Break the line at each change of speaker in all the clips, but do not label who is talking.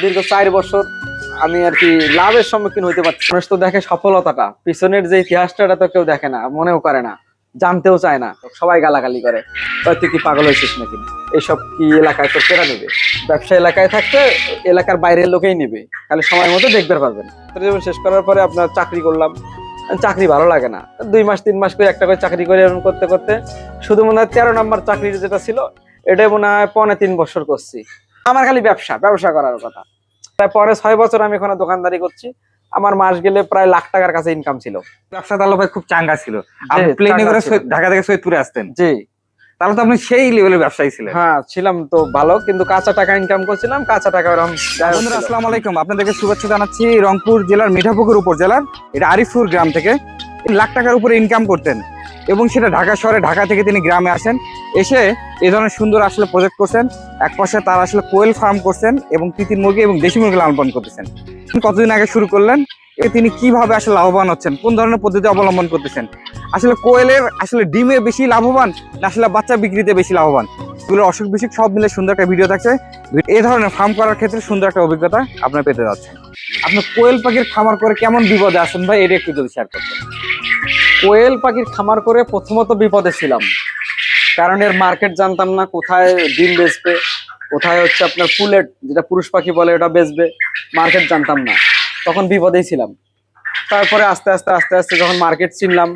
দীর্ঘ চার বছর আমি আর কি লাভের সম্মুখীন হইতে পারছি মানুষ তো দেখে সফলতাটা, পিছনের যে ইতিহাসটা তো কেউ দেখে না, মনেও করে না, জানতেও চায় না, সবাই গালাগালি করে। "ওই তুই কি পাগল হয়েছিস নাকি? এইসব কি এলাকায় তোর কেনা নেবে? ব্যবসা এলাকায় থাকতে এলাকার বাইরের লোকেই নেবে, তাহলে সময় মতো দেখতে পারবেন। জীবন শেষ করার পরে আপনার চাকরি করলাম, চাকরি ভালো লাগে না। দুই মাস, তিন মাস করে একটা করে চাকরি করে এরকম করতে করতে, শুধু মনে হয় তেরো নম্বর চাকরি যেটা ছিল, এটাই মনে হয় পৌনে তিন বছর করছি। আমার খালি ব্যবসা ব্যবসা করার কথা। প্রায় পরে ছয় বছর আমি এখানে দোকানদারি করছি। আমার মাস গেলে প্রায় লাখ টাকার কাছে ইনকাম ছিল।
ব্যবসা তাহলে ভাই খুব চাঙ্গা ছিল। আপনি প্লেনে করে ঢাকা থেকে সৈয়দপুরে আসতেন।
জি।
তাহলে তো আপনি সেই লেভেলের ব্যবসায়ী ছিলেন।
হ্যাঁ ছিলাম তো ভালো কিন্তু কাঁচা টাকা ইনকাম করছিলাম কাঁচা টাকা ওরকম যাই
বন্ধুরা আসসালামু আলাইকুম। আপনাদেরকে শুভেচ্ছা জানাচ্ছি রংপুর জেলার মিঠাপুকুর উপজেলার এটা আরিফপুর গ্রাম থেকে। লাখ টাকার উপরে ইনকাম করতেন। এবং সেটা ঢাকা শহরে, ঢাকা থেকে তিনি গ্রামে আসেন। এসে এ ধরনের সুন্দর আসলে প্রজেক্ট করছেন। এক পাশে তার আসলে কোয়েল ফার্ম করছেন এবং তিতির মুরগি এবং দেশি মুরগি লালন পালন করতেছেন। কতদিন আগে শুরু করলেন? এ তিনি কীভাবে আসলে লাভবান হচ্ছেন? কোন ধরনের পদ্ধতি অবলম্বন করতেছেন? আসলে কোয়েলের আসলে ডিমে বেশি লাভবান না আসলে বাচ্চা বিক্রিতে বেশি লাভবান? এগুলো অসুখ বিসুখ সব মিলে সুন্দর একটা ভিডিও থাকছে। এ ধরনের ফার্ম করার ক্ষেত্রে সুন্দর একটা অভিজ্ঞতা আপনার পেতে যাচ্ছেন। আপনি কোয়েল পাখির খামার করে কেমন বিপদে আসেন ভাই? এটা একটু যদি শেয়ার করতেন।
কোয়েল পাখির খামার করে প্রথমত বিপদে ছিলাম। কারণ এর মার্কেট জানতাম না কোথায় ডিম বেচবে কোথায় হচ্ছে আপনার পুলেট যেটা পুরুষ পাখি বলে ওটা বেচবে মার্কেট জানতাম না। তখন বিপদেই ছিলাম। তারপরে আস্তে আস্তে আস্তে আস্তে যখন মার্কেট চিনলাম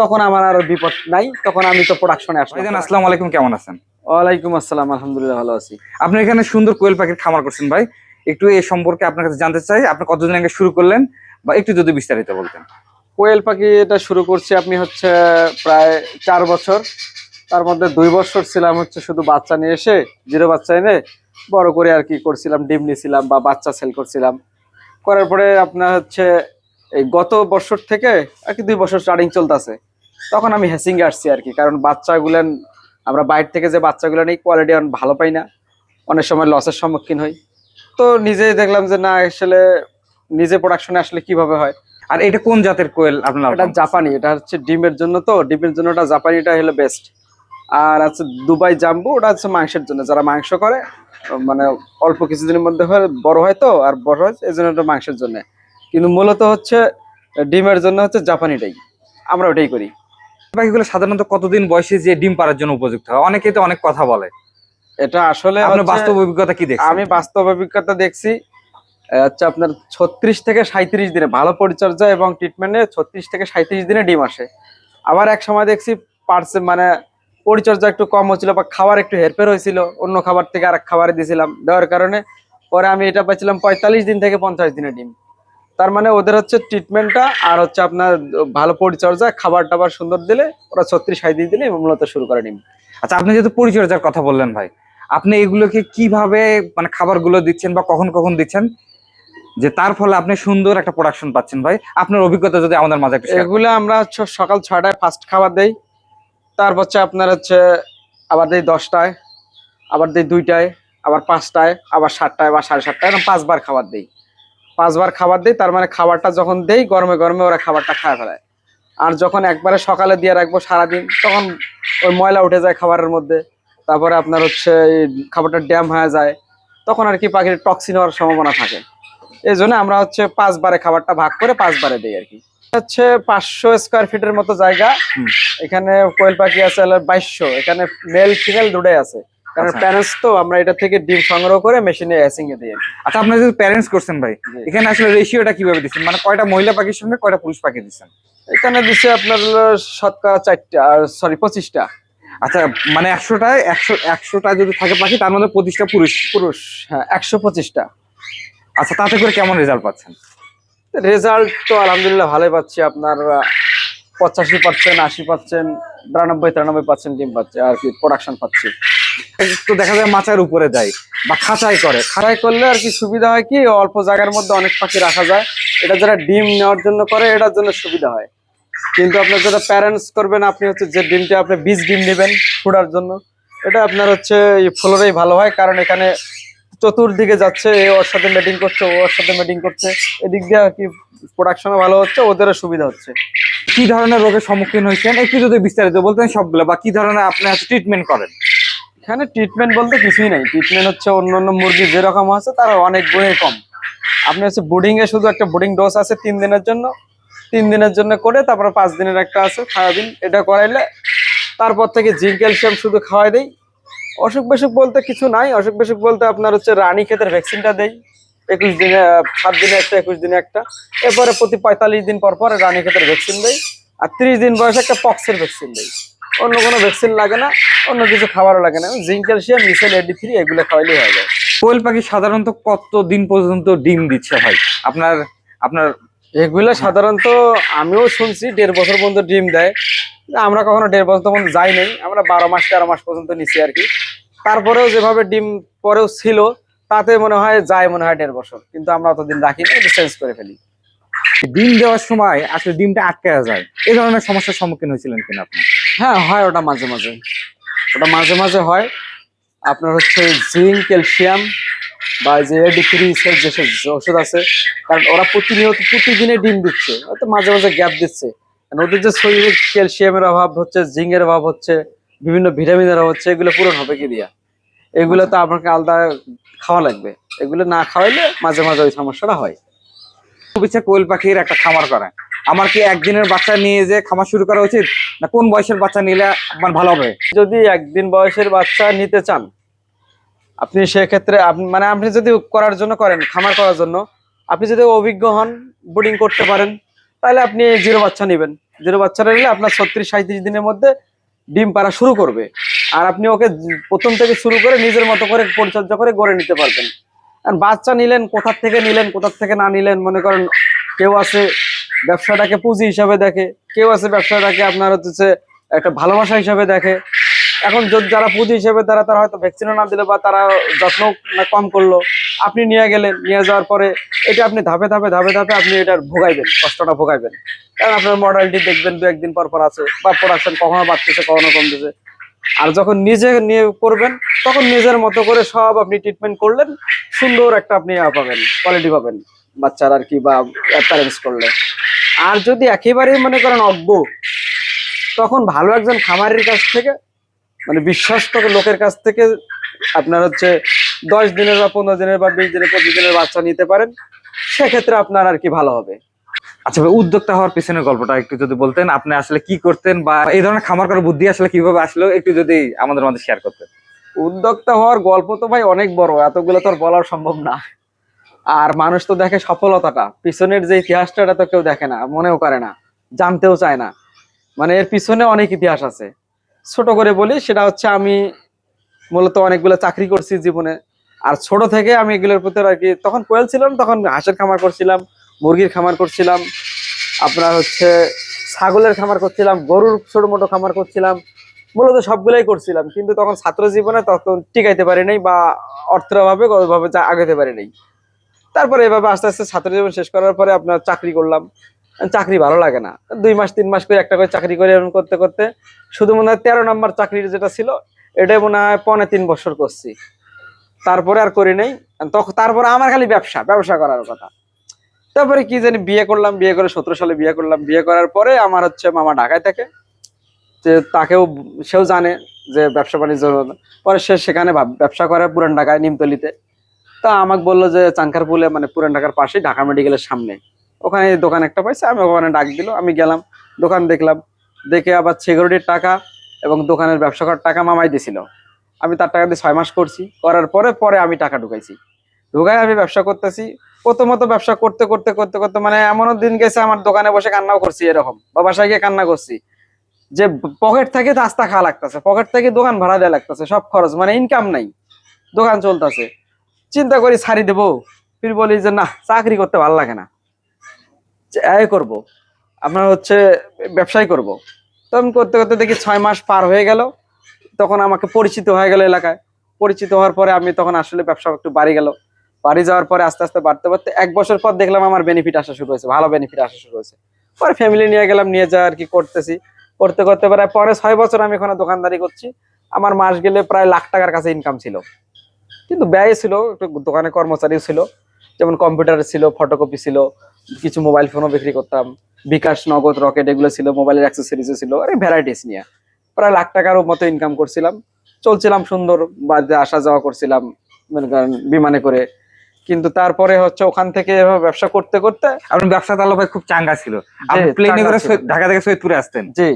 তখন আমার আর বিপদ নাই তখন আমি তো প্রোডাকশনে আসলাম।
আসসালামু আলাইকুম কেমন আছেন?
ওয়ালাইকুম আসসালাম আলহামদুলিল্লাহ ভালো আছি।
আপনি এখানে সুন্দর কোয়েল পাখির খামার করছেন ভাই। একটু এই সম্পর্কে আপনার কাছে জানতে চাই আপনি কতদিন আগে শুরু করলেন বা একটু যদি বিস্তারিত বলতেন।
কোয়েল পাখি এটা শুরু করছি আপনি হচ্ছে প্রায় চার বছর। তার মধ্যে দুই বছর ছিলাম হচ্ছে শুধু বাচ্চা নিয়ে এসে, জিরো বাচ্চা এনে বড় করে আর কি করছিলাম, ডিম নিয়েছিলাম বা বাচ্চা সেল করছিলাম। করার পরে আপনার হচ্ছে এই গত বছর থেকে আর কি দুই বছর স্টার্টিং চলতেছে। তখন আমি হ্যাসিংয়ে আসছি আর কি, কারণ বাচ্চাগুলেন, আমরা বাইরে থেকে যে বাচ্চাগুলো নেই কোয়ালিটি অনেক ভালো পাই না। অনেক সময় লসের সম্মুখীন হই। তো নিজেই দেখলাম যে না, আসলে নিজে প্রোডাকশনে আসলে কীভাবে হয়?
আর এটা কোন জাতের কোয়েল আপনার
এটা জাপানি এটা হচ্ছে ডিমের জন্য তো ডিমের জন্য ওটা জাপানিটা হলো বেস্ট আর আছে দুবাই জাম্বু ওটা হচ্ছে মাংসের জন্য। যারা মাংস করে মানে অল্প কিছুদিনের মধ্যে হয় বড় হয় তো আর বড় হয় এই জন্য ওটা মাংসের জন্য। কিন্তু মূলত হচ্ছে ডিমের জন্য হচ্ছে জাপানিটাই। আমরা ওটাই করি।
পাখিগুলো সাধারণত কতদিন বয়সে যে ডিম পাড়ার জন্য উপযুক্ত হয়? অনেকে তো অনেক কথা বলে।
এটা আসলে
আপনার বাস্তব অভিজ্ঞতা কি দেখছেন?
আমি বাস্তব অভিজ্ঞতা দেখছি আহ, হচ্ছে আপনার ছত্রিশ থেকে সাঁত্রিশ দিনে ভালো পরিচর্যা এবং ট্রিটমেন্টে ছত্রিশ থেকে সাঁত্রিশ দিনে ডিম আসে। আবার এক সময় দেখছি পার্সে মানে পরিচর্যা একটু কম হচ্ছিল বা খাবার একটু হেরফের হয়েছিল অন্য খাবার থেকে আরেক খাবারে দিয়েছিলাম দেওয়ার কারণে পরে আমি এটা পাইছিলাম পঁয়তাল্লিশ দিন থেকে পঞ্চাশ দিনে ডিম। তার মানে ওদের হচ্ছে ট্রিটমেন্টটা আর হচ্ছে আপনার ভালো পরিচর্যা খাবার টাবার সুন্দর দিলে ওরা ছত্রিশ সাঁত্রিশ দিনে মূলত শুরু করে ডিম।
আচ্ছা আপনি যেহেতু পরিচর্যার কথা বললেন ভাই আপনি এগুলোকে কীভাবে মানে খাবারগুলো দিচ্ছেন বা কখন কখন দিচ্ছেন? যে তার ফলে আপনি সুন্দর একটা প্রোডাকশন পাচ্ছেন ভাই। আপনার অভিজ্ঞতা যদি আমাদের মাঝে
এগুলো আমরা হচ্ছে সকাল ছয়টায় ফার্স্ট খাবার দেই। তারপর হচ্ছে আপনার হচ্ছে আবার দেই দশটায়, আবার দেই দুইটায়, আবার পাঁচটায়, আবার সাতটায় বা সাড়ে সাতটায় এরকম পাঁচবার খাবার দেই। পাঁচবার খাবার দেই, তার মানে খাবারটা যখন দেই, গরমে গরমে ওরা খাবারটা খায় ফেলায় আর যখন একবারে সকালে দিয়ে রাখব সারাদিন, তখন ওই ময়লা উঠে যায় খাবারের মধ্যে। তারপরে আপনার হচ্ছে খাবারটা ড্যাম হয়ে যায়, তখন আর কি পাখির টক্সিন হওয়ার সম্ভাবনা থাকে। এই জন্য আমরা হচ্ছে পাঁচবারে খাবারটা ভাগ করে পাঁচবারে দিই আর কি। হচ্ছে পাঁচশো স্কোয়ার ফিটের মতো জায়গা। এখানে কোয়েল পাখি আছে বাইশশো। এখানে মেল ফিমেল দুটোই আছে। কারণ
আচ্ছা।
প্যারেন্টস তো আমরা এটা থেকে ডিম সংগ্রহ করে মেশিনে অ্যাসিং এ দিই
আচ্ছা আপনার যেহেতু প্যারেন্টস করছেন ভাই এখানে আসলে রেশিওটা কীভাবে দিচ্ছেন? মানে কয়টা মহিলা পাখির সঙ্গে কয়টা পুরুষ পাখি দিচ্ছেন?
এখানে দিচ্ছে আপনার শতকরা চারটা সরি পঁচিশটা।
আচ্ছা মানে একশোটায় একশো একশোটা যদি থাকে পাখি তার মধ্যে পঁচিশটা পুরুষ।
পুরুষ হ্যাঁ একশো পঁচিশটা।
আচ্ছা তাতে করে কেমন রেজাল্ট পাচ্ছেন?
রেজাল্ট তো আলহামদুলিল্লাহ ভালোই পাচ্ছি। আপনার পঁচাশি পার্সেন্ট আশি পার্সেন্ট বিরানব্বই, তিরানব্বই পার্সেন্ট ডিম পাচ্ছে আর কি প্রোডাকশন পাচ্ছি।
তো দেখা যায় মাচার উপরে যায় বা খাঁচাই করে।
খাড়াই করলে আর কি সুবিধা হয় কি, অল্প জায়গার মধ্যে অনেক পাখি রাখা যায়। এটা যারা ডিম নেওয়ার জন্য করে, এটার জন্য সুবিধা হয়। কিন্তু আপনার যেটা প্যারেন্টস করবেন, আপনি হচ্ছে যে ডিমটা আপনি বীজ ডিম নেবেন ফোড়ার জন্য, এটা আপনার হচ্ছে ফ্লোরেই ভালো হয়। কারণ এখানে চতুর্দিকে যাচ্ছে এ ওর সাথে মিটিং করছে ও ওর সাথে মিটিং করছে। এদিক দিয়ে আর কি প্রোডাকশনও ভালো হচ্ছে ওদেরও সুবিধা হচ্ছে।
কি ধরনের রোগের সম্মুখীন হয়েছেন? একটু যদি বিস্তারিত বলতেন সবগুলো বা কি ধরনের আপনি ট্রিটমেন্ট করেন?
এখানে ট্রিটমেন্ট বলতে কিছুই নাই। ট্রিটমেন্ট হচ্ছে অন্য অন্য মুরগি যেরকম আছে তার অনেক গুণে কম। আপনি হচ্ছে বোর্ডিং এ শুধু একটা বোর্ডিং ডোজ আছে তিন দিনের জন্য। তিন দিনের জন্য করে তারপরে পাঁচ দিনের একটা আছে সারাদিন এটা করাইলে তারপর থেকে জিঙ্ক ক্যালসিয়াম শুধু খাওয়াই দেই। অসুখ বিসুখ বলতে কিছু নাই। অসুখ বিসুখ বলতে আপনার হচ্ছে রানী ক্ষেতের ভ্যাকসিনটা দেই। একুশ দিনে সাত দিনে একটা, একুশ দিনে একটা। এরপরে প্রতি পঁয়তাল্লিশ দিন পর পর রানী ক্ষেতের ভ্যাকসিন দেই। আর ত্রিশ দিন বয়সে একটা পক্সের ভ্যাকসিন দেই। অন্য কোনো ভ্যাকসিন লাগে না, অন্য কিছু খাবারও লাগে না। জিঙ্ক, ক্যালসিয়াম মিসেল এডি থ্রি এগুলো খাওয়াইলেই হয়ে যায়।
কোয়েল পাখি সাধারণত কত দিন পর্যন্ত ডিম দিচ্ছে ভাই? আপনার আপনার
এগুলো সাধারণত আমিও শুনছি, দেড় বছর পর্যন্ত ডিম দেয়। আমরা কখনো দেড় বছর তখন যাই নাই আমরা বারো মাস তেরো মাস পর্যন্ত নিছি আর কি। তারপরেও যেভাবে ডিম পরেও ছিল তাতে মনে হয় যায় মনে হয় দেড় বছর। কিন্তু আমরা অতদিন রাখি না এটা চেঞ্জ করে ফেলি।
ডিম দেওয়ার সময় আসলে ডিমটা আটকে যায়। এই ধরনের সমস্যার সম্মুখীন হয়েছিলেন কিনা আপনি?
হ্যাঁ হয় ওটা মাঝে মাঝে। ওটা মাঝে মাঝে হয়। আপনার হচ্ছে জিঙ্ক ক্যালসিয়াম বা যে থ্রি যেসব ওষুধ আছে কারণ ওরা প্রতিনিয়ত প্রতিদিনে ডিম দিচ্ছে। হয়তো মাঝে মাঝে গ্যাপ দিচ্ছে। ওদের যে শরীরে ক্যালসিয়ামের অভাব হচ্ছে জিঙ্কের অভাব হচ্ছে, বিভিন্ন ভিটামিনের অভাব হচ্ছে, এগুলো পূরণ হবে কি দিয়া? এগুলো তো আপনাকে আলাদা খাওয়া লাগবে। এগুলো না খাওয়াইলে মাঝে মাঝে ওই সমস্যাটা হয়।
খুব ইচ্ছা কোয়েল পাখির একটা খামার করা। আমার কি একদিনের বাচ্চা নিয়ে যে খামার শুরু করা উচিত? না কোন বয়সের বাচ্চা নিলে আমার ভালো হবে?
যদি একদিন বয়সের বাচ্চা নিতে চান, আপনি সেক্ষেত্রে মানে আপনি যদি করার জন্য করেন, খামার করার জন্য, আপনি যদি অভিজ্ঞ হন বোর্ডিং করতে পারেন তাহলে আপনি জিরো বাচ্চা নেবেন। জিরো বাচ্চাটা নিলে আপনার ছত্রিশ সাঁত্রিশ দিনের মধ্যে ডিম পাড়া শুরু করবে। আর আপনি ওকে প্রথম থেকে শুরু করে নিজের মতো করে পরিচর্যা করে গড়ে নিতে পারবেন। আর বাচ্চা নিলেন কোথার থেকে নিলেন কোথার থেকে না নিলেন, মনে করেন কেউ আছে ব্যবসাটাকে পুঁজি হিসাবে দেখে, কেউ আছে ব্যবসাটাকে আপনার হচ্ছে একটা ভালোবাসা হিসাবে দেখে। এখন যারা পুঁজি হিসেবে তারা তারা হয়তো ভ্যাকসিনও না দিলে বা তারা যত্ন কম করল, আপনি নিয়ে গেলেন, নিয়ে যাওয়ার পরে এটা আপনি ধাপে ধাপে ধাপে ধাপে আপনি এটার ভোগাইবেন, কষ্টটা ভোগাইবেন। কারণ আপনার মডেলটি দেখবেন দু একদিন পর পর আছে, বা প্রোডাকশন কখনো বাড়তেছে, কখনো কমতেছে। আর যখন নিজে নিয়ে করবেন তখন নিজের মতো করে সব আপনি ট্রিটমেন্ট করলেন, সুন্দর একটা আপনি পাবেন কোয়ালিটি পাবেন, বাচ্চার আর কি বা প্যারেন্টস করলে। আর যদি একেবারেই মনে করেন অজ্ঞ, তখন ভালো একজন খামারের কাছ থেকে মানে বিশ্বস্ত লোকের কাছ থেকে আপনার হচ্ছে দশ দিনের বা পনেরো দিনের বা বিশ দিনের পঁচিশ দিনের বাচ্চা নিতে পারেন সেক্ষেত্রে আপনার আর কি ভালো হবে।
আচ্ছা ভাই উদ্যোক্তা হওয়ার পিছনের গল্পটা একটু যদি বলতেন আপনি আসলে কি করতেন বা এই ধরনের খামার করার বুদ্ধি আসলে কীভাবে আসলো একটু যদি আমাদের মধ্যে শেয়ার করতেন।
উদ্যোক্তা হওয়ার গল্প তো ভাই অনেক বড় এতগুলো তো আর বলা সম্ভব না। আর মানুষ তো দেখে সফলতাটা পিছনের যে ইতিহাসটা এটা তো কেউ দেখে না মনেও করে না জানতেও চায় না। মানে এর পিছনে অনেক ইতিহাস আছে। ছোট করে বলি, সেটা হচ্ছে আমি মূলত অনেকগুলো চাকরি করছি জীবনে। আর ছোট থেকে আমি এগুলোর প্রতি আর কি, তখন কোয়েল ছিলাম, তখন হাঁসের খামার করছিলাম, মুরগির খামার করছিলাম, আপনার হচ্ছে ছাগলের খামার করছিলাম, গরুর ছোট মোটো খামার করছিলাম, মূলত সবগুলাই করছিলাম। কিন্তু তখন ছাত্র জীবনে তখন টিকাইতে পারি নাই বা অর্থের অভাবে যা আগাতে পারি নাই। তারপরে এভাবে আস্তে আস্তে ছাত্র জীবন শেষ করার পরে আপনার চাকরি করলাম। চাকরি ভালো লাগে না। দুই মাস, তিন মাস করে একটা করে চাকরি করে এরকম করতে করতে শুধু মনে হয় তেরো নম্বর চাকরির যেটা ছিল, এটাই মনে হয় পনে তিন বছর করছি। তারপরে আর করি নাই। তখন তারপরে আমার খালি ব্যবসা ব্যবসা করার কথা। তারপরে কি জানি বিয়ে করলাম, বিয়ে করে সতেরো সালে বিয়ে করলাম। বিয়ে করার পরে আমার হচ্ছে মামা ঢাকায় থাকে। যে তাকেও, সেও জানে যে ব্যবসা বাণিজ্য পরে সে সেখানে ব্যবসা করে পুরান ঢাকায়, নিমতলিতে। তা আমাকে বলল যে চানকার পুলে মানে পুরান ঢাকার পাশেই ঢাকা মেডিকেলের সামনে। ওখানে দোকান একটা পাইছে, আমি ওখানে ডাক দিল, আমি গেলাম, দোকান দেখলাম, দেখে আবার সিকিউরিটির টাকা এবং দোকানের ব্যবসা করার টাকা মামাই দিছিল। আমি তার টাকা দিয়ে ছয় মাস করছি, করার পরে পরে আমি টাকা ঢুকাইছি। ঢুকাই আমি ব্যবসা করতেছি, প্রথমত ব্যবসা করতে করতে করতে করতে মানে এমনও দিন গেছে আমার দোকানে বসে কান্নাও করছি এরকম, বা বাসায় গিয়ে কান্না করছি। যে পকেট থেকে রাস্তা খাওয়া লাগতেছে পকেট থেকে দোকান ভাড়া দেওয়া লাগতেছে, সব খরচ মানে ইনকাম নাই, দোকান চলতেছে। চিন্তা করি, ছাড়ি দেবো ফির বলি যে না, চাকরি করতে ভালো লাগে না। যে, এই করব। আপনার হচ্ছে ব্যবসায় করব। তখন করতে করতে দেখি ছয় মাস পার হয়ে গেল। তখন আমাকে পরিচিত হয়ে গেল এলাকায়। পরিচিত হওয়ার পরে আমি তখন আসলে ব্যবসা একটু বাড়ি গেল। বাড়ি যাওয়ার পরে আস্তে আস্তে বাড়তে বাড়তে এক বছর পর দেখলাম আমার বেনিফিট আসা শুরু হয়েছে, ভালো বেনিফিট আসা শুরু হয়েছে। পরে ফ্যামিলি নিয়ে গেলাম, নিয়ে যা আর কি করতেছি। করতে করতে প্রায় পরে ছয় বছর আমি এখানে দোকানদারি করছি। আমার মাস গেলে প্রায় লাখ টাকার কাছে ইনকাম ছিল। কিন্তু ব্যয় ছিল, একটু দোকানে কর্মচারীও ছিল। যেমন কম্পিউটার ছিল ফটোকপি ছিল কিছু মোবাইল ফোনও বিক্রি করতাম। বিকাশ নগদ রকেট এগুলো ছিল মোবাইলের অ্যাক্সেসরিজও ছিল আরে ভ্যারাইটিস নিয়ে। প্রায় লাখ টাকার মতো ইনকাম করছিলাম। চলছিলাম সুন্দর বাড়িতে আসা যাওয়া করছিলাম মনে বিমানে করে। কিন্তু তারপরে হচ্ছে ওখান থেকে এভাবে ব্যবসা করতে করতে
আপনার ব্যবসা তাহলে ভাই খুব চাঙ্গা ছিল। আপনি প্লেনে করে ঢাকা থেকে সৈয়দপুরে আসতেন।
জি।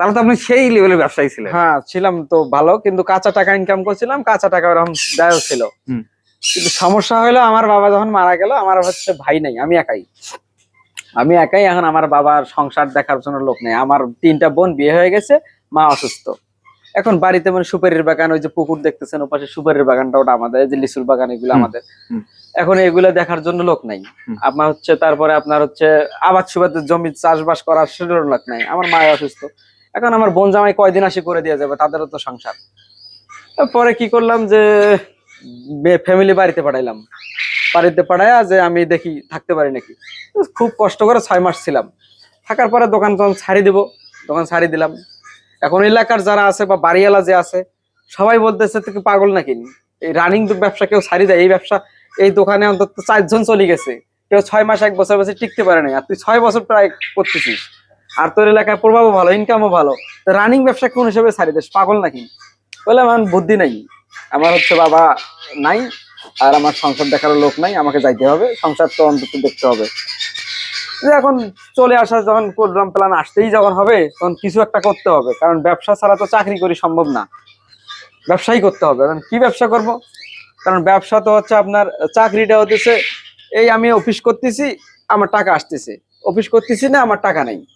তাহলে তো আপনি সেই লেভেলের ব্যবসায়ী ছিলেন।
হ্যাঁ ছিলাম তো ভালো কিন্তু কাঁচা টাকা ইনকাম করছিলাম কাঁচা টাকা ওরকম দায়ও ছিল।
হুম।
কিন্তু সমস্যা হলো আমার বাবা যখন মারা গেল আমার হচ্ছে ভাই নাই আমি একাই। আমি একাই এখন আমার বাবার সংসার দেখার জন্য লোক নেই। আমার তিনটা বোন বিয়ে হয়ে গেছে মা অসুস্থ। এখন বাড়িতে মানে সুপারির বাগান ওই যে পুকুর দেখতেছেন ওপাশে সুপারির বাগানটা ওটা আমাদের এই যে লিচুর বাগান এগুলো আমাদের। এখন এগুলো দেখার জন্য লোক নাই। আপনার হচ্ছে তারপরে আপনার হচ্ছে আবাদ সুবাদের জমি চাষবাস করার সেটারও লোক নাই। আমার মা অসুস্থ। এখন আমার বোন জামাই কয়দিন আসি করে দিয়ে যাবে তাদেরও তো সংসার। পরে কি করলাম যে ফ্যামিলি বাড়িতে পাঠাইলাম। বাড়িতে পাঠাইয়া যে আমি দেখি থাকতে পারি নাকি। খুব কষ্ট করে ছয় মাস ছিলাম। থাকার পরে দোকান তখন ছাড়ি দিব, দোকান ছাড়ি দিলাম। এখন এলাকার যারা আছে বা বাড়িওয়ালা যে আছে, সবাই বলতেছে, তুই পাগল নাকি? এই রানিং ব্যবসা কেউ ছাড়ি দেয়, এই ব্যবসা, এই দোকানে অন্তত চারজন চলে গেছে। কেউ ছয় মাস, এক বছর বছর টিকতে পারে নাই। আর তুই ছয় বছর প্রায় করতেছিস। আর তোর এলাকায় প্রভাবও ভালো ইনকামও ভালো। রানিং ব্যবসা কোন হিসেবে ছাড়ি দিস? পাগল নাকি? বলে আমার বুদ্ধি নাই। আমার হচ্ছে বাবা নাই, আর আমার সংসার দেখার লোক নাই, আমাকে যাইতে হবে। সংসার তো অন্তত দেখতে হবে। যে এখন চলে আসা যখন করলাম প্ল্যান আসতেই যখন হবে, তখন কিছু একটা করতে হবে। কারণ ব্যবসা ছাড়া তো চাকরি করি সম্ভব না। ব্যবসাই করতে হবে। এখন কি ব্যবসা করব? কারণ ব্যবসা তো হচ্ছে আপনার চাকরিটা হতেছে, এই আমি অফিস করতেছি, আমার টাকা আসতেছে। অফিস করতেছি না, আমার টাকা নেই।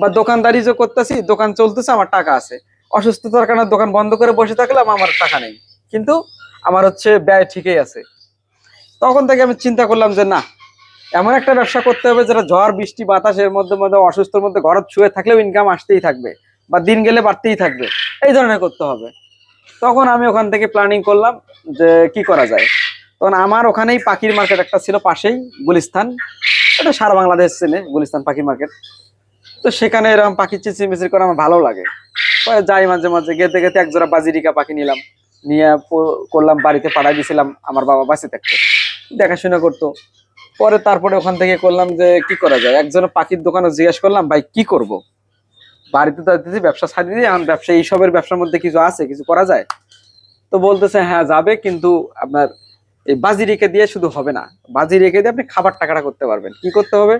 বা দোকানদারি যে করতেছি, দোকান চলতেছে, আমার টাকা আছে। অসুস্থতার কারণে দোকান বন্ধ করে বসে থাকলাম, আমার টাকা নেই। কিন্তু আমার হচ্ছে ব্যয় ঠিকই আছে। তখন থেকে আমি চিন্তা করলাম যে, না, এমন একটা ব্যবসা করতে হবে যেটা ঝড়, বৃষ্টি, বাতাসের মধ্যে মধ্যে অসুস্থর মধ্যে ঘর শুয়ে থাকলেও ইনকাম আসতেই থাকবে বা দিন গেলে বাড়তেই থাকবে। এই ধরনের করতে হবে। তখন আমি ওখান থেকে প্ল্যানিং করলাম যে, কি করা যায়? তখন আমার ওখানেই পাখির মার্কেট একটা ছিল পাশেই, গুলিস্তান। এটা সারা বাংলাদেশ চেনে, গুলিস্তান পাখির মার্কেট তো সেখানে এরকম পাখি চিচিমিচির করে আমার ভালো লাগে। যাই মাঝে মাঝে, গেতে গেতে এক জোড়া বাজিরিকা পাখি নিলাম। নিয়ে করলাম, বাড়িতে পাঠাই দিয়েছিলাম আমার বাবা বাঁচে থাকতো। দেখাশোনা করতো। পরে তারপরে ওখান থেকে করলাম যে, কি করা যায়? একজনের পাখির দোকানে জিজ্ঞেস করলাম, ভাই, কি করব? বাড়িতে তো দিদি ব্যবসা ছাড়ি দিয়ে এখন ব্যবসা এইসবের ব্যবসার মধ্যে কিছু আছে, কিছু করা যায়? তো বলতেছে হ্যাঁ যাবে, কিন্তু আপনার এই বাজি রেখে দিয়ে শুধু হবে না। বাজি রেখে দিয়ে আপনি খাবার টাকাটা করতে পারবেন। কি করতে হবে?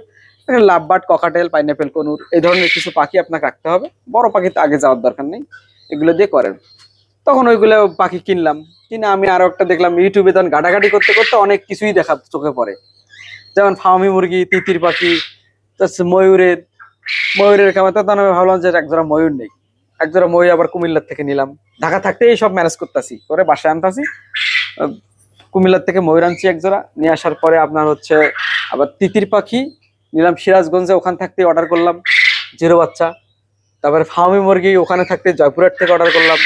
লাভবাট ককাটেল, পাইনাপেল, কনুর, এই ধরনের কিছু পাখি আপনাকে রাখতে হবে। বড় পাখিতে আগে যাওয়ার দরকার নেই, এগুলো দিয়ে করেন। তখন ওইগুলো পাখি কিনলাম, কিনে আমি আরও একটা দেখলাম ইউটিউবে তখন ঘাটাঘাটি করতে করতে অনেক কিছুই দেখা চোখে পড়ে। যেমন ফার্মি মুরগি, তিতির পাখি তারপর ময়ূরের ময়ূরের খামাতে তখন আমি ভাবলাম যে একজোড়া ময়ূর নেই। একজোড়া ময়ূর আবার কুমিল্লার থেকে নিলাম। ঢাকা থাকতেই সব ম্যানেজ করতেছি, করে বাসায় আনতাছি। কুমিল্লার থেকে ময়ূর আনছি একজোড়া, নিয়ে আসার পরে আপনার হচ্ছে আবার তিতির পাখি নিলাম, সিরাজগঞ্জে ওখান থাকতে অর্ডার করলাম, জিরো বাচ্চা। তারপরে ফার্মি মুরগি ওখানে থাকতে জয়পুরহাট থেকে অর্ডার করলাম।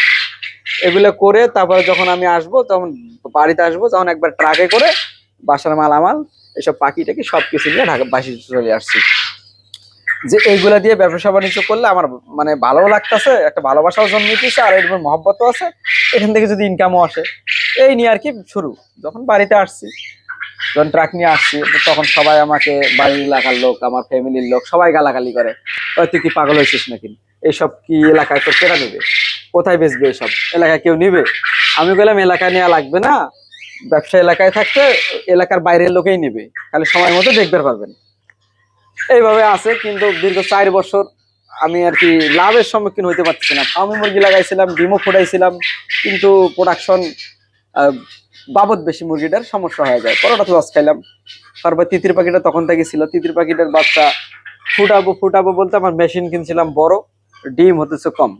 এগুলো করে তারপরে যখন আমি আসব, তখন বাড়িতে আসব, তখন একবার ট্রাকে করে বাসার মালামাল, এসব পাখি টাকি সব কিছু নিয়ে ঢাকা বাসি চলে আসছি। যে এইগুলা দিয়ে ব্যবসা বাণিজ্য করলে আমার মানে ভালো লাগতেছে, একটা ভালোবাসাও জন্মিতেছে, আর এর উপর মহব্বতও আছে। এখান থেকে যদি ইনকামও আসে, এই নিয়ে আর কি শুরু। যখন বাড়িতে আসছি যখন ট্রাক নিয়ে আসছি তখন সবাই আমাকে বাড়ির এলাকার লোক, আমার ফ্যামিলির লোক, সবাই গালাগালি করে। "ওই, তুই কি পাগল হয়েছিস নাকি? এইসব কি এলাকায় তোর কেনা নেবে? কোথায় বেচবে এসব? এলাকায় কেউ নিবে? আমি বললাম, এলাকায় নেওয়া লাগবে না। ব্যবসা এলাকায় থাকতে এলাকার বাইরের লোকেই নেবে। খালি সময় মতো দেখতে পারবেন। এইভাবে আছে, কিন্তু দীর্ঘ চার বছর আমি আর কি লাভের সম্মুখীন হইতে পারতেছি না। ফার্মি মুরগি লাগাইছিলাম, ডিমও ফুটাইছিলাম, কিন্তু প্রোডাকশন বাবদ বেশি মুরগিটার সমস্যা হয়ে যায়। পরোটা লস খাইলাম। তারপর তিতির পাখিটা তখন থেকে ছিল। তিতির পাখিটার বাচ্চা ফুটাবো ফুটাবো বলতে আমার মেশিন কিনছিলাম বড়, ডিম হতেছে কম।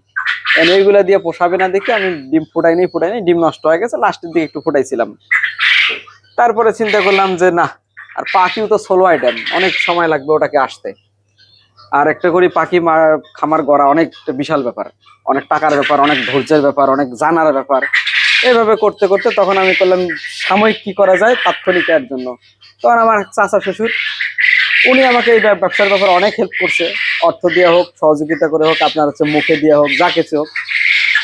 এইগুলা দিয়ে পোষাবে না দেখে আমি ডিম ফুটাইনি ফুটাইনি ডিম নষ্ট হয়ে গেছে। লাস্টের দিকে একটু ফুটাইছিলাম। তারপরে চিন্তা করলাম যে না, আর পাখিও তো সোলো আইটেম অনেক সময় লাগবে ওটাকে আসতে। আর একটা করে পাখি খামার গড়া অনেক বিশাল ব্যাপার। অনেক টাকার ব্যাপার, অনেক ধৈর্যের ব্যাপার, অনেক জানার ব্যাপার। এইভাবে করতে করতে তখন আমি করলাম, সাময়িক কি করা যায় তাৎক্ষণিকের জন্য। তখন আমার চাচা শ্বশুর, উনি আমাকে এই ব্যবসার ব্যাপারে অনেক হেল্প করছে। অর্থ দিয়ে হোক, সহযোগিতা করে হোক, আপনার হচ্ছে মুখে দিয়ে হোক, যা কিছু হোক।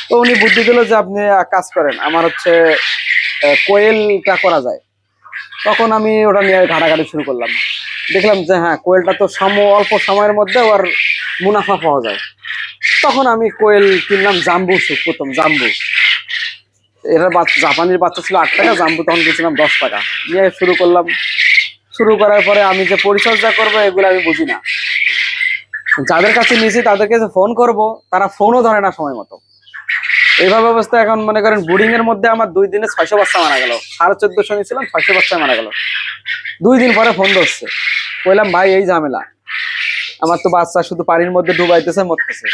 তো উনি বুদ্ধি দিল যে আপনি কাজ করেন, আমার হচ্ছে কোয়েলটা করা যায়। তখন আমি ওটা নিয়ে ঘাটাঘাটি শুরু করলাম। দেখলাম যে হ্যাঁ কোয়েলটা তো সাম, অল্প সময়ের মধ্যে ওর মুনাফা পাওয়া যায়। তখন আমি কোয়েল কিনলাম জাম্বু প্রথম জাম্বু। বাচ্চা, জাপানির বাচ্চা ছিল আট টাকা, জাম্বু তখন দিয়েছিলাম দশ টাকা। নিয়ে শুরু করলাম। শুরু করার পরে আমি যে পরিচর্যা করব, এগুলো আমি বুঝি না। যাদের কাছে নিয়েছি, তাদেরকে যে ফোন করব, তারা ফোনও ধরে না সময় মতো। এইভাবে অবস্থা, এখন মনে করেন বুডিং এর মধ্যে আমার দুই দিনে ছয়শো বাচ্চা মারা গেল। সাড়ে চোদ্দশো নিয়েছিলাম, ছয়শো বাচ্চা মারা গেল। দুই দিন পরে ফোন ধরছে। বললাম, ভাই, এই ঝামেলা। আমার তো বাচ্চা শুধু পানির মধ্যে ডুবাইতেছে, মরতেছে।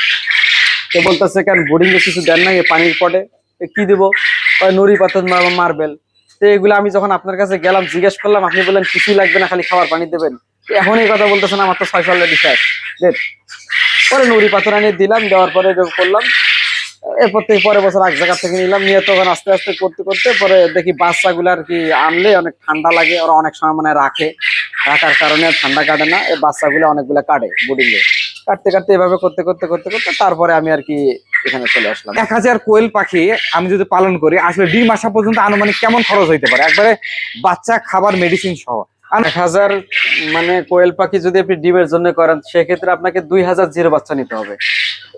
তো বলতেছে, কেন বোর্ডিং কিছু দেন না এ পানির পটে কি দিব? নুড়ি পাথর মার্বেল। তো এগুলো আমি যখন আপনার কাছে গেলাম, জিজ্ঞেস করলাম, আপনি বললেন, কিছুই লাগবে না, খালি খাবার পানি দেবেন। এখন এই কথা বলতেছেন আমার তো ছয়শো অলরেডি শেষ পরে নুড়ি পাথর আনিয়ে দিলাম, দেওয়ার পরে করলাম, এরপর থেকে পরের বছর এক জায়গা থেকে নিলাম, নিয়ে তখন আস্তে আস্তে করতে করতে পরে দেখি বাচ্চাগুলো আর কি আনলে অনেক ঠান্ডা লাগে, ওরা অনেক সময় মানে রাখে। রাখার কারণে ঠান্ডা কাটে না, এই বাচ্চাগুলো অনেকগুলো কাটে বোর্ডিং এ। কাটতে কাটতে এভাবে করতে করতে করতে করতে তারপরে আমি আর কি এখানে চলে আসলাম।
এক হাজার কোয়েল পাখি আমি যদি পালন করি আসলে ডিম আসা পর্যন্ত আনুমানিক কেমন খরচ হইতে পারে? একবারে বাচ্চা খাবার মেডিসিন সহ।
এক হাজার মানে কোয়েল পাখি যদি আপনি ডিমের জন্য করেন সেক্ষেত্রে আপনাকে দুই হাজার জিরো বাচ্চা নিতে হবে।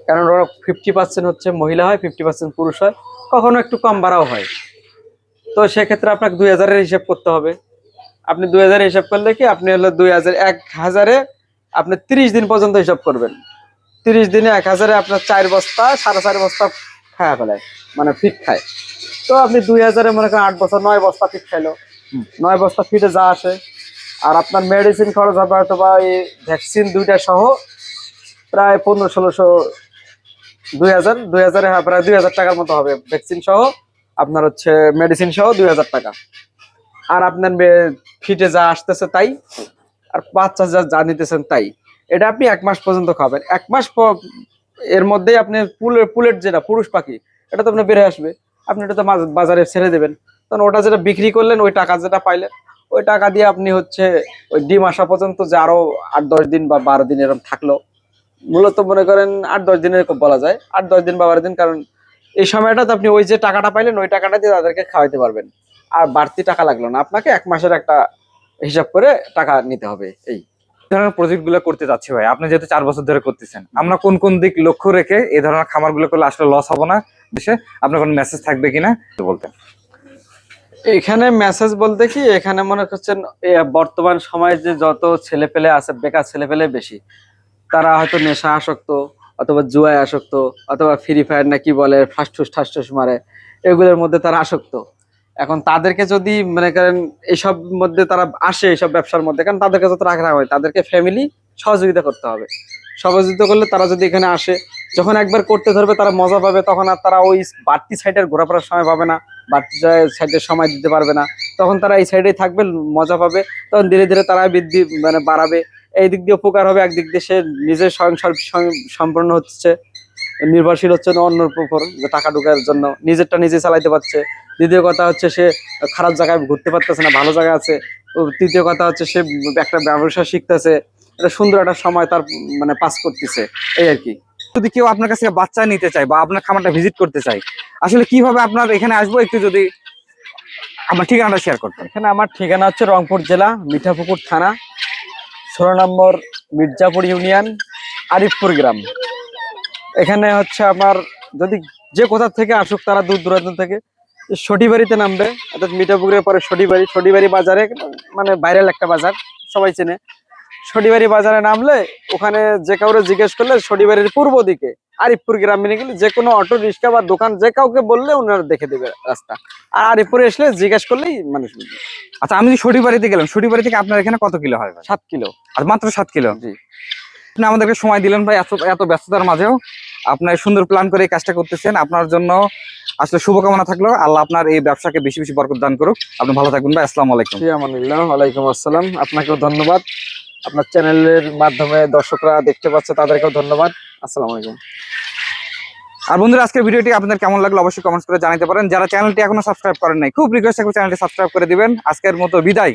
কারণ ওরা ফিফটি পার্সেন্ট হচ্ছে মহিলা হয় ফিফটি পার্সেন্ট পুরুষ হয় কখনো একটু কম বাড়াও হয়। তো সেক্ষেত্রে আপনাকে দুই হাজারের হিসাব করতে হবে। আপনি দুই হাজারের হিসাব করলে কি আপনি হলো দুই হাজার এক হাজারে আপনি তিরিশ দিন পর্যন্ত হিসাব করবেন। তিরিশ দিনে এক হাজারে আপনার চার বস্তা সাড়ে চার বস্তা খায়া ফেলায় মানে ফিট খায়। তো আপনি দুই হাজারে মনে করেন আট বছর নয় বস্তা ফিট খাইলো। নয় বস্তা ফিটে যা আসে। আর আপনার মেডিসিন খরচ হবে হয়তো বা এই ভ্যাকসিন দুইটা সহ প্রায় পনেরো ষোলোশো দুই হাজার দুই হাজারে হ্যাঁ প্রায় দুই হাজার টাকার মতো হবে ভ্যাকসিন সহ। আপনার হচ্ছে মেডিসিন সহ দুই হাজার টাকা। আর আপনার ফিটে যা আসতেছে তাই আর বাচ্চা যা যা নিতেছেন তাই। এটা আপনি এক মাস পর্যন্ত খাবেন। এক মাস এর মধ্যেই আপনি পুলের পুলেট যেটা, পুরুষ পাখি, এটা তো আপনার বেড়ে আসবে। আপনি এটা তো বাজারে ছেড়ে দেবেন। তখন ওটা যেটা বিক্রি করলেন, ওই টাকা যেটা পাইলেন, ওই টাকা দিয়ে আপনি হচ্ছে ওই ডিম আসা পর্যন্ত যে আরও আট, দশ দিন বা বারো দিন এরকম থাকল। মূলত মনে করেন আট, দশ দিনের বলা যায়। আট, দশ দিন বা বারো দিন, কারণ এই সময়টাতে আপনি ওই যে টাকাটা পাইলেন, ওই টাকাটা দিয়ে তাদেরকে খাওয়াইতে পারবেন। আর বাড়তি টাকা লাগল না। আপনাকে এক মাসের একটা হিসাব করে টাকা নিতে হবে, এই।
ধরনের প্রজেক্টগুলো করতে যাচ্ছি ভাই। আপনি যেহেতু চার বছর ধরে করতেছেন, আমরা কোন কোন দিক লক্ষ্য রেখে এই ধরনের খামারগুলো করলে আসলে লস হব না? দেশে আপনার কোনো মেসেজ থাকবে কিনা? বলতেন।
এখানে মেসেজ বলতে কি, এখানে মনে করছেন বর্তমান সময়ে যে যত ছেলে পেলে আছে, বেকার ছেলে পেলে বেশি, তারা হয়তো নেশা আসক্ত, অথবা জুয়ায় আসক্ত, অথবা ফ্রি ফায়ার না কি বলে ফাস্টুস ঠাস্টুস মারে, এগুলোর মধ্যে তারা আসক্ত। এখন তাদেরকে যদি মনে করেন এইসব মধ্যে তারা আসে এইসব ব্যবসার মধ্যে, কারণ তাদেরকে যত রাখা হয়, তাদেরকে ফ্যামিলি সহযোগিতা করতে হবে। সহযোগিতা করলে তারা যদি এখানে আসে, যখন একবার করতে ধরবে, তারা মজা পাবে, তখন আর তারা ওই বাড়তি সাইডের ঘোরাফেরার সময় পাবে না, বাড়তি সাইডের সময় দিতে পারবে না। তখন তারা এই সাইডেই থাকবে, মজা পাবে, তখন ধীরে ধীরে তারা বৃদ্ধি মানে বাড়াবে। এই দিক দিয়ে উপকার হবে, একদিক দিয়ে সে নিজের স্বয়ং সম্পূর্ণ হচ্ছে। নির্ভরশীল হচ্ছে না অন্যর উপর যে টাকা ঢোকার জন্য। নিজেরটা নিজে চালাইতে পারছে। দ্বিতীয় কথা হচ্ছে সে খারাপ জায়গায় ঘুরতে পারতেছে না, ভালো জায়গা আছে। তৃতীয় কথা হচ্ছে সে একটা ব্যবসা শিখতেছে। একটা সুন্দর একটা সময় তার মানে পাস করতেছে। এই আর কি।
যদি কেউ আপনার কাছে বাচ্চা নিতে চায় বা আপনার খামারটা ভিজিট করতে চায়, আসলে কীভাবে আপনার এখানে আসব একটু যদি আমার ঠিকানাটা শেয়ার করতেন?
এখানে আমার ঠিকানা হচ্ছে রংপুর জেলা, মিঠাপুকুর থানা, ষোলো নম্বর মির্জাপুর ইউনিয়ন, আরিফপুর গ্রাম। এখানে হচ্ছে আমার যদি যে কোথা থেকে আসুক তারা দূর দূরান্ত থেকে সটিবাড়িতে নামবে অর্থাৎ মিঠাপুকুরের পরে সটিবাড়ি সটিবাড়ি বাজারে মানে ভাইরাল একটা বাজার সবাই চেনে। সটিবাড়ি বাজারে নামলে ওখানে যে কাউরে জিজ্ঞেস করলে সটিবাড়ির পূর্ব দিকে আরিফপুর গ্রামে নিয়ে গেলে যে কোনো অটো রিক্সা বা দোকান যে কাউকে বললে ওনারা দেখে দেবে রাস্তা। আর আরিফপুরে আসলে জিজ্ঞেস করলেই মানুষ
আচ্ছা আমি সটি বাড়িতে গেলাম বাড়ি থেকে আপনার এখানে কত কিলো হয়
সাত কিলো।
আর মাত্র সাত কিলো?
জি।
আপনি আমাদেরকে সময় দিলেন ভাই এত এত ব্যস্ততার মাঝেও। আপনার সুন্দর প্ল্যান করে এই কাজটা করতেছেন। আপনার জন্য আসলে শুভকামনা থাকল। আল্লাহ আপনার এই ব্যবসাকে বেশি বেশি বরকত দান করুক। আপনি ভালো থাকবেন ভাই আসসালামু আলাইকুম।
আমানুল্লাহ ওয়ালাইকুম আসসালাম। আপনাকেও ধন্যবাদ। আপনার চ্যানেলের মাধ্যমে দর্শকরা দেখতে পাচ্ছে তাদেরকেও ধন্যবাদ। আসসালামু আলাইকুম।
আর বন্ধুরা আজকের ভিডিওটি আপনাদের কেমন লাগল অবশ্যই কমেন্টস করে জানাতে পারেন। যারা চ্যানেলটি এখনও সাবস্ক্রাইব করেন নাই খুব রিকোয়েস্ট থাকবে চ্যানেলটি সাবস্ক্রাইব করে দিবেন। আজকের মতো বিদায়।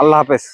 আল্লাহ হাফেজ।